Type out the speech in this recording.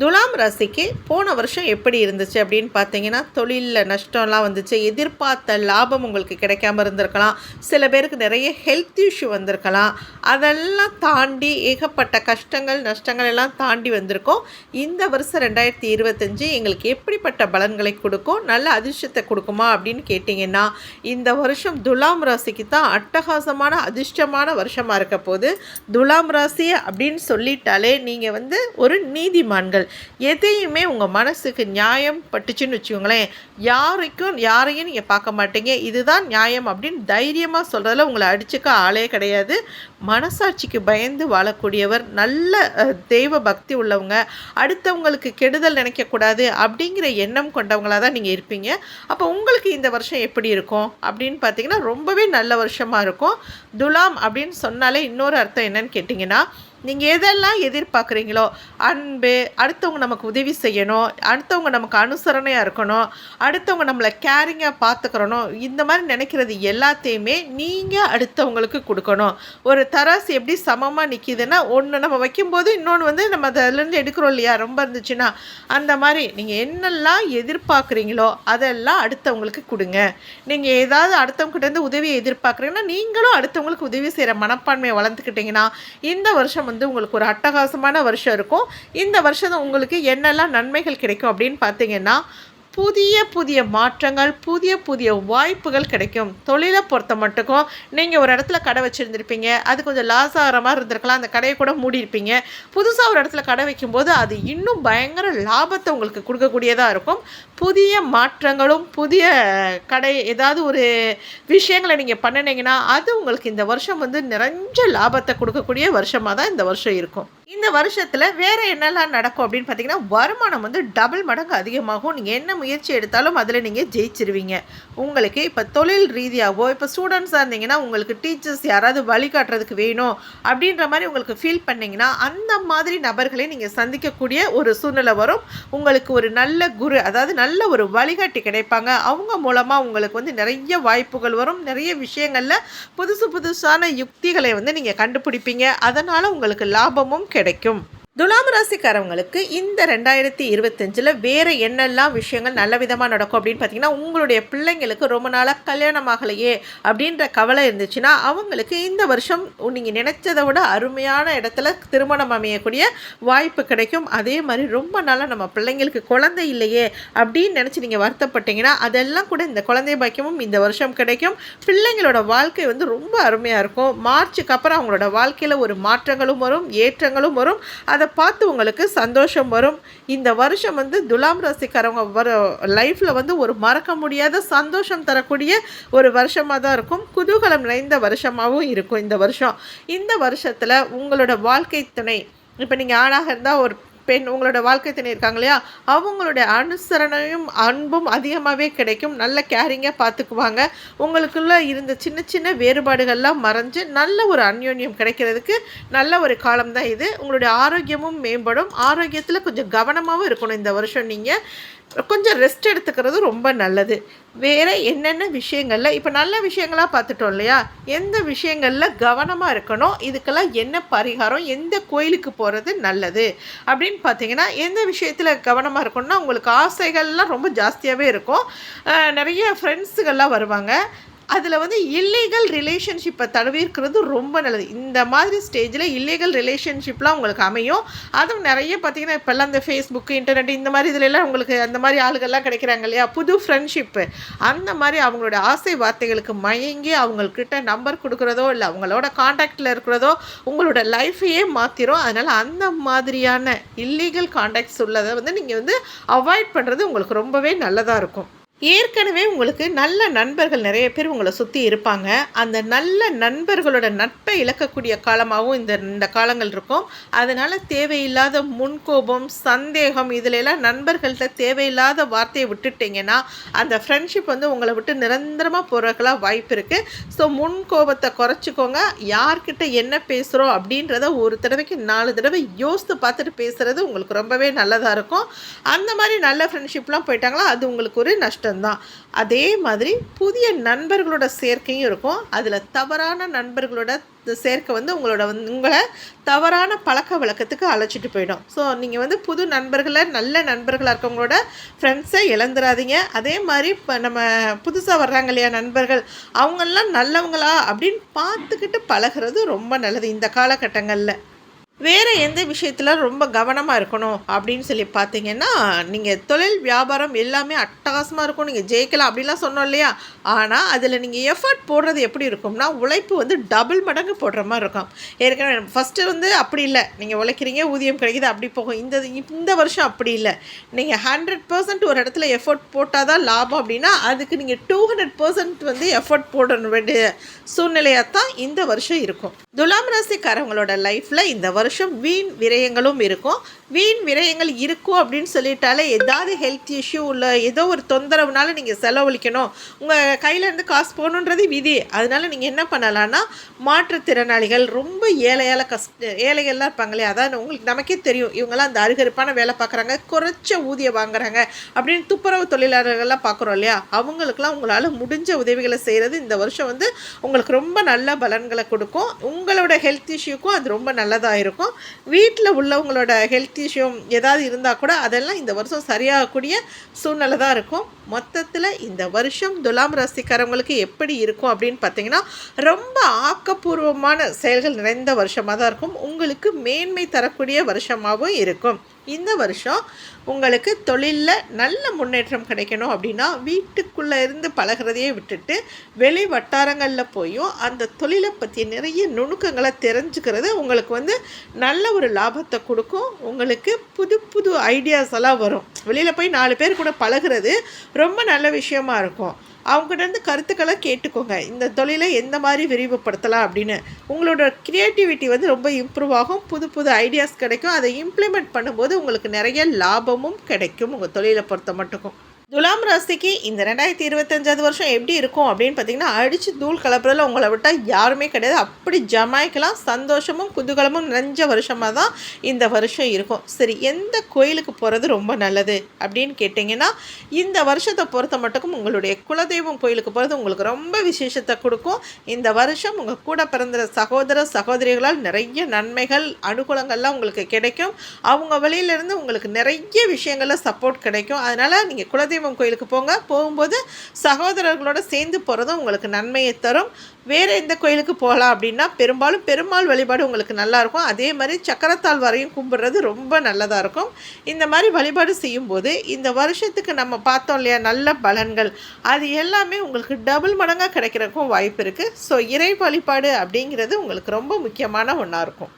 துலாம் ராசிக்கு போன வருஷம் எப்படி இருந்துச்சு அப்படின்னு பார்த்தீங்கன்னா தொழிலில் நஷ்டம்லாம் வந்துச்சு எதிர்பார்த்த லாபம் உங்களுக்கு கிடைக்காம இருந்திருக்கலாம் சில பேருக்கு நிறைய ஹெல்த் இஷ்யூ வந்திருக்கலாம். அதெல்லாம் தாண்டி ஏகப்பட்ட கஷ்டங்கள் நஷ்டங்கள் எல்லாம் தாண்டி வந்திருக்கோம். இந்த வருஷம் ரெண்டாயிரத்தி இருபத்தஞ்சி எங்களுக்கு எப்படிப்பட்ட பலன்களை கொடுக்கும் நல்ல அதிர்ஷ்டத்தை கொடுக்குமா அப்படின்னு கேட்டிங்கன்னா இந்த வருஷம் துலாம் ராசிக்கு தான் அட்டகாசமான அதிர்ஷ்டமான வருஷமாக இருக்க போது துலாம் ராசி அப்படின்னு சொல்லிட்டாலே நீங்கள் வந்து ஒரு நீதிமான்கள். எதையுமே உங்கள் மனசுக்கு நியாயம் பட்டுச்சுன்னு வச்சுக்கோங்களேன். யாருக்கும் யாரையும் நீங்கள் பார்க்க மாட்டீங்க. இதுதான் நியாயம் அப்படின்னு தைரியமாக சொல்கிறதுல உங்களை அடிச்சுக்க ஆளே கிடையாது. மனசாட்சிக்கு பயந்து வாழக்கூடியவர் நல்ல தெய்வ பக்தி உள்ளவங்க அடுத்தவங்களுக்கு கெடுதல் நினைக்கக்கூடாது அப்படிங்கிற எண்ணம் கொண்டவங்களாக தான் நீங்கள் இருப்பீங்க. அப்போ உங்களுக்கு இந்த வருஷம் எப்படி இருக்கும்? அப்படின்னு பார்த்தீங்கன்னா ரொம்பவே நல்ல வருஷமாக இருக்கும். துலாம் அப்படின்னு சொன்னாலே இன்னொரு அர்த்தம் என்னன்னு கேட்டிங்கன்னா நீங்கள் எதெல்லாம் எதிர்பார்க்குறீங்களோ அன்பு அடுத்தவங்க நமக்கு உதவி செய்யணும் அடுத்தவங்க நமக்கு அனுசரணையாக இருக்கணும் அடுத்தவங்க நம்மளை கேரிங்காக பார்த்துக்கிறணும் இந்த மாதிரி நினைக்கிறது எல்லாத்தையுமே நீங்கள் அடுத்தவங்களுக்கு கொடுக்கணும். ஒரு தராசு எப்படி சமமாக நிற்கிதுன்னா ஒன்று நம்ம வைக்கும்போது இன்னொன்று வந்து நம்ம அதிலேருந்து எடுக்கிறோம் இல்லையா? ரொம்ப இருந்துச்சுன்னா அந்த மாதிரி நீங்கள் என்னெல்லாம் எதிர்பார்க்குறீங்களோ அதெல்லாம் அடுத்தவங்களுக்கு கொடுங்க. நீங்கள் ஏதாவது அடுத்தவங்ககிட்டேருந்து உதவியை எதிர்பார்க்குறீங்கன்னா நீங்களும் அடுத்தவங்களுக்கு உதவி செய்கிற மனப்பான்மையை வளர்த்துக்கிட்டிங்கன்னா இந்த வருஷம் வந்து வந்து உங்களுக்கு ஒரு அட்டகாசமான வருஷம் இருக்கும். இந்த வருஷம் உங்களுக்கு என்னெல்லாம் நன்மைகள் கிடைக்கும் அப்படின்னு பார்த்தீங்கன்னா புதிய புதிய மாற்றங்கள் புதிய புதிய வாய்ப்புகள் கிடைக்கும். தொழிலை பொறுத்த மட்டுக்கும் நீங்கள் ஒரு இடத்துல கடை வச்சுருந்துருப்பீங்க. அது கொஞ்சம் லாஸ் ஆகிற மாதிரி இருந்திருக்கலாம். அந்த கடையை கூட மூடியிருப்பீங்க. புதுசாக ஒரு இடத்துல கடை வைக்கும்போது அது இன்னும் பயங்கர லாபத்தை உங்களுக்கு கொடுக்கக்கூடியதாக இருக்கும். புதிய மாற்றங்களும் புதிய கடை ஏதாவது ஒரு விஷயங்களை நீங்கள் பண்ணினீங்கன்னா அது உங்களுக்கு இந்த வருஷம் வந்து நிறைஞ்ச லாபத்தை கொடுக்கக்கூடிய வருஷமாக தான் இந்த வருஷம் இருக்கும். இந்த வருஷத்தில் வேறு என்னெல்லாம் நடக்கும் அப்படின்னு பார்த்தீங்கன்னா வருமானம் வந்து டபுள் மடங்கு அதிகமாகும். நீங்கள் என்ன முயற்சி எடுத்தாலும் அதில் நீங்கள் ஜெயிச்சிருவீங்க. உங்களுக்கு இப்போ தொழில் ரீதியாகவோ இப்போ ஸ்டூடெண்ட்ஸாக இருந்தீங்கன்னா உங்களுக்கு டீச்சர்ஸ் யாராவது வழிகாட்டுறதுக்கு வேணும் அப்படின்ற மாதிரி உங்களுக்கு ஃபீல் பண்ணிங்கன்னா அந்த மாதிரி நபர்களை நீங்கள் சந்திக்கக்கூடிய ஒரு சூழ்நிலை வரும். உங்களுக்கு ஒரு நல்ல குரு அதாவது நல்ல ஒரு வழிகாட்டி கிடைப்பாங்க. அவங்க மூலமாக உங்களுக்கு வந்து நிறைய வாய்ப்புகள் வரும். நிறைய விஷயங்களில் புதுசு புதுசான யுக்திகளை வந்து நீங்கள் கண்டுபிடிப்பீங்க. அதனால் உங்களுக்கு லாபமும் கிடைக்கும். துலாம் ராசிக்காரவங்களுக்கு இந்த ரெண்டாயிரத்தி இருபத்தஞ்சில் வேறு என்னெல்லாம் விஷயங்கள் நல்ல விதமாக நடக்கும் அப்படின்னு பார்த்தீங்கன்னா உங்களுடைய பிள்ளைங்களுக்கு ரொம்ப நாளாக கல்யாணம் ஆகலையே அப்படின்ற கவலை இருந்துச்சுன்னா அவங்களுக்கு இந்த வருஷம் நீங்கள் நினைச்சதை விட அருமையான இடத்துல திருமணம் அமையக்கூடிய வாய்ப்பு கிடைக்கும். அதே மாதிரி ரொம்ப நாளாக நம்ம பிள்ளைங்களுக்கு குழந்தை இல்லையே அப்படின்னு நினச்சி நீங்கள் வருத்தப்பட்டீங்கன்னா அதெல்லாம் கூட இந்த குழந்தை பாக்கியமும் இந்த வருஷம் கிடைக்கும். பிள்ளைங்களோட வாழ்க்கை வந்து ரொம்ப அருமையாக இருக்கும். மார்ச்சுக்கு அப்புறம் அவங்களோட வாழ்க்கையில் ஒரு மாற்றங்களும் வரும் ஏற்றங்களும் வரும். அதை பார்த்து உங்களுக்கு சந்தோஷம் வரும். இந்த வருஷம் வந்து துலாம் ராசிக்காரவங்க வர லைஃப்பில் வந்து ஒரு மறக்க முடியாத சந்தோஷம் தரக்கூடிய ஒரு வருஷமாக தான் இருக்கும். குதூகலம் நிறைந்த வருஷமாகவும் இருக்கும் இந்த வருஷம். இந்த வருஷத்தில் உங்களோட வாழ்க்கை துணை. இப்போ நீங்கள் ஆணாக இருந்தால் ஒரு பெண் உங்களோட வாழ்க்கை துணை இருக்காங்க இல்லையா? அவங்களுடைய அனுசரணையும் அன்பும் அதிகமாகவே கிடைக்கும். நல்ல கேரிங்காக பார்த்துக்குவாங்க உங்களுக்குள்ள இருந்த சின்ன சின்ன வேறுபாடுகள்லாம் மறைஞ்சு நல்ல ஒரு அந்யோன்யம் கிடைக்கிறதுக்கு நல்ல ஒரு காலம் தான் இது. உங்களுடைய ஆரோக்கியமும் மேம்படும். ஆரோக்கியத்தில் கொஞ்சம் கவனமாகவும் இருக்கணும் இந்த வருஷம் நீங்கள் கொஞ்சம் ரெஸ்ட் எடுத்துக்கிறது ரொம்ப நல்லது. வேறு என்னென்ன விஷயங்களில் இப்போ நல்ல விஷயங்களாக பார்த்துட்டோம் இல்லையா? எந்த விஷயங்களில் கவனமாக இருக்கணும்? இதுக்கெல்லாம் என்ன பரிகாரம்? எந்த கோயிலுக்கு போகிறது நல்லது? அப்படின்னு பார்த்தீங்கன்னா எந்த விஷயத்தில் கவனமாக இருக்கணும்னா உங்களுக்கு ஆசைகள்லாம் ரொம்ப ஜாஸ்தியாகவே இருக்கும். நிறைய ஃப்ரெண்ட்ஸுகள்லாம் வருவாங்க. அதில் வந்து இல்லீகல் ரிலேஷன்ஷிப்பை தவிர்க்கிறது ரொம்ப நல்லது. இந்த மாதிரி ஸ்டேஜில் இல்லீகல் ரிலேஷன்ஷிப்லாம் உங்களுக்கு அமையும். அதுவும் நிறைய பார்த்திங்கன்னா இப்போல்லாம் இந்த ஃபேஸ்புக்கு இன்டர்நெட் இந்த மாதிரி இதுலலாம் உங்களுக்கு அந்த மாதிரி ஆளுகள்லாம் கிடைக்கிறாங்க இல்லையா? புது ஃப்ரெண்ட்ஷிப்பு அந்த மாதிரி அவங்களோட ஆசை வார்த்தைகளுக்கு மயங்கி அவங்கக்கிட்ட நம்பர் கொடுக்குறதோ இல்லை அவங்களோட காண்டாக்டில் இருக்கிறதோ உங்களோட லைஃப்பையே மாற்றிரும் அதனால் அந்த மாதிரியான இல்லீகல் காண்டாக்ட்ஸ் உள்ளதை வந்து நீங்கள் வந்து அவாய்ட் பண்ணுறது உங்களுக்கு ரொம்பவே நல்லதாக இருக்கும். ஏற்கனவே உங்களுக்கு நல்ல நண்பர்கள் நிறைய பேர் உங்களை சுற்றி இருப்பாங்க. அந்த நல்ல நண்பர்களோட நட்பை இழக்கக்கூடிய காலமாகவும் இந்த இந்த காலங்கள் இருக்கும். அதனால் தேவையில்லாத முன்கோபம் சந்தேகம் இதிலெல்லாம் நண்பர்கள்ட்ட தேவையில்லாத வார்த்தையை விட்டுட்டீங்கன்னா அந்த ஃப்ரெண்ட்ஷிப் வந்து உங்களை விட்டு நிரந்தரமாக போகிறதுக்கெல்லாம் வாய்ப்பு இருக்குது ஸோ முன்கோபத்தை குறைச்சிக்கோங்க. யார்கிட்ட என்ன பேசுகிறோம் அப்படின்றத ஒரு தடவைக்கு நாலு தடவை யோசித்து பார்த்துட்டு பேசுகிறது உங்களுக்கு ரொம்பவே நல்லதாக இருக்கும். அந்த மாதிரி நல்ல ஃப்ரெண்ட்ஷிப்லாம் போயிட்டாங்களா அது உங்களுக்கு ஒரு நஷ்டம். கஷ்டம்தான் அதே மாதிரி புதிய நண்பர்களோட சேர்க்கையும் இருக்கும். அதில் தவறான நண்பர்களோட சேர்க்கை வந்து உங்களோட வந்து உங்களை தவறான பழக்க வழக்கத்துக்கு அழைச்சிட்டு போயிடும். ஸோ நீங்கள் வந்து புது நண்பர்களை நல்ல நண்பர்களாக இருக்கவங்களோட ஃப்ரெண்ட்ஸை இழந்துடாதீங்க அதே மாதிரி இப்போ நம்ம புதுசாக வர்றாங்க இல்லையா நண்பர்கள் அவங்கெல்லாம் நல்லவங்களா அப்படின்னு பார்த்துக்கிட்டு பழகிறது ரொம்ப நல்லது இந்த காலகட்டங்களில். வேறு எந்த விஷயத்தில் ரொம்ப கவனமாக இருக்கணும் அப்படின்னு சொல்லி பார்த்தீங்கன்னா நீங்கள் தொழில் வியாபாரம் எல்லாமே அட்டகாசமாக இருக்கும். நீங்கள் ஜெயிக்கலாம் அப்படிலாம் சொன்னோம் இல்லையா? ஆனால் அதில் நீங்கள் எஃபர்ட் போடுறது எப்படி இருக்கும்னா உழைப்பு வந்து டபுள் மடங்கு போடுற மாதிரி இருக்கும். ஏற்கனவே ஃபஸ்ட்டு வந்து அப்படி இல்லை. நீங்கள் உழைக்கிறீங்க ஊதியம் கிடைக்கிது அப்படி போகும். இந்த இந்த வருஷம் அப்படி இல்லை. நீங்கள் ஹண்ட்ரட் பர்சன்ட் ஒரு இடத்துல எஃபர்ட் போட்டால் தான் லாபம் அப்படின்னா அதுக்கு நீங்கள் டூ ஹண்ட்ரட் பர்சன்ட் வந்து எஃபர்ட் போட வேண்டிய சூழ்நிலையாக தான் இந்த வருஷம் இருக்கும். துலாம் ராசிக்காரவங்களோட லைஃப்பில் இந்த வருஷம் வருஷம் வீண் விரயங்களும் இருக்கும். வீண் விரயங்கள் இருக்கும் அப்படின்னு சொல்லிட்டாலே ஏதாவது ஹெல்த் இஷ்யூ உள்ள ஏதோ ஒரு தொந்தரவுனால நீங்கள் செலவழிக்கணும். உங்கள் கையிலேருந்து காசு போகணுன்றது விதி. அதனால நீங்கள் என்ன பண்ணலான்னா மாற்றுத்திறனாளிகள் ரொம்ப ஏழையால் கஷ்ட ஏழைகள்லாம் இருப்பாங்களே அதான் உங்களுக்கு நமக்கே தெரியும். இவங்கெல்லாம் அந்த அருகருப்பான வேலை பார்க்குறாங்க குறைச்ச ஊதியம் வாங்குறாங்க அப்படின்னு துப்புரவு தொழிலாளர்கள்லாம் பார்க்குறோம் இல்லையா? அவங்களுக்குலாம் உங்களால் முடிஞ்ச உதவிகளை செய்கிறது இந்த வருஷம் வந்து உங்களுக்கு ரொம்ப நல்ல பலன்களை கொடுக்கும். உங்களோட ஹெல்த் இஷ்யூக்கும் அது ரொம்ப நல்லதாக இருக்கும். இருக்கும். வீட்டில் உள்ளவங்களோட ஹெல்த் இஷ்யூ ஏதாவது இருந்தால் கூட அதெல்லாம் இந்த வருஷம் சரியாகக்கூடிய சூழ்நிலை தான் இருக்கும். மொத்தத்தில் இந்த வருஷம் துலாம் ராசிக்காரவங்களுக்கு எப்படி இருக்கும் அப்படின்னு பார்த்தீங்கன்னா ரொம்ப ஆக்கப்பூர்வமான செயல்கள் நிறைந்த வருஷமாக தான் இருக்கும். உங்களுக்கு மேன்மை தரக்கூடிய வருஷமாகவும் இருக்கும். இந்த வருஷம் உங்களுக்கு தொழிலில் நல்ல முன்னேற்றம் கிடைக்கணும் அப்படின்னா வீட்டுக்குள்ளே இருந்து பழகிறதையே விட்டுட்டு வெளி வட்டாரங்களில் போயும் அந்த தொழிலை பற்றி நிறைய நுணுக்கங்களை தெரிஞ்சுக்கிறது உங்களுக்கு வந்து நல்ல ஒரு லாபத்தை கொடுக்கும். உங்களுக்கு புது புது ஐடியாஸ் எல்லாம் வரும். வெளியில் போய் நாலு பேர் கூட பழகிறது ரொம்ப நல்ல விஷயமா இருக்கும். அவங்ககிட்ட கருத்துக்களை கேட்டுக்கோங்க. இந்த தொழிலை எந்த மாதிரி விரிவுபடுத்தலாம் அப்படின்னு. உங்களோட க்ரியேட்டிவிட்டி வந்து ரொம்ப இம்ப்ரூவ் ஆகும். புது புது ஐடியாஸ் கிடைக்கும். அதை இம்ப்ளிமெண்ட் பண்ணும்போது உங்களுக்கு நிறைய லாபமும் கிடைக்கும் உங்கள் தொழிலை பொறுத்த மட்டுக்கும். துலாம் ராசிக்கு இந்த ரெண்டாயிரத்தி இருபத்தஞ்சாவது வருஷம் எப்படி இருக்கும் அப்படின்னு பார்த்தீங்கன்னா அடித்து தூள் கலப்புறதில் உங்களை விட்டால் யாருமே கிடையாது. அப்படி ஜமாய்க்கலாம். சந்தோஷமும் குதூகலமும் நிறைஞ்ச வருஷமாக தான் இந்த வருஷம் இருக்கும். சரி எந்த கோயிலுக்கு போகிறது ரொம்ப நல்லது அப்படின்னு கேட்டிங்கன்னா இந்த வருஷத்தை பொறுத்த மட்டுக்கும் உங்களுடைய குலதெய்வம் கோயிலுக்கு போகிறது உங்களுக்கு ரொம்ப விசேஷத்தை கொடுக்கும். இந்த வருஷம் உங்கள் கூட பிறந்த சகோதர சகோதரிகளால் நிறைய நன்மைகள் அனுகூலங்கள்லாம் உங்களுக்கு கிடைக்கும். அவங்க வழியிலேருந்து உங்களுக்கு நிறைய விஷயங்களில் சப்போர்ட் கிடைக்கும். அதனால் நீங்கள் குலதெய்வம் குலதெய்வம் கோயிலுக்கு போங்க. போகும்போது சகோதரர்களோட சேர்ந்து போகிறதும் உங்களுக்கு நன்மையை தரும். வேறு எந்த கோயிலுக்கு போகலாம் அப்படின்னா பெரும்பாலும் பெருமாள் வழிபாடு உங்களுக்கு நல்லாயிருக்கும் அதே மாதிரி சக்கரத்தால் வரையும் கும்பிட்றது ரொம்ப நல்லதாக இருக்கும். இந்த மாதிரி வழிபாடு செய்யும்போது இந்த வருஷத்துக்கு நம்ம பார்த்தோம் இல்லையா நல்ல பலன்கள். அது எல்லாமே உங்களுக்கு டபுள் மடங்காக கிடைக்கிறதுக்கும் வாய்ப்பு இருக்குது ஸோ இறை வழிபாடு அப்படிங்கிறது உங்களுக்கு ரொம்ப முக்கியமான ஒன்றா இருக்கும்.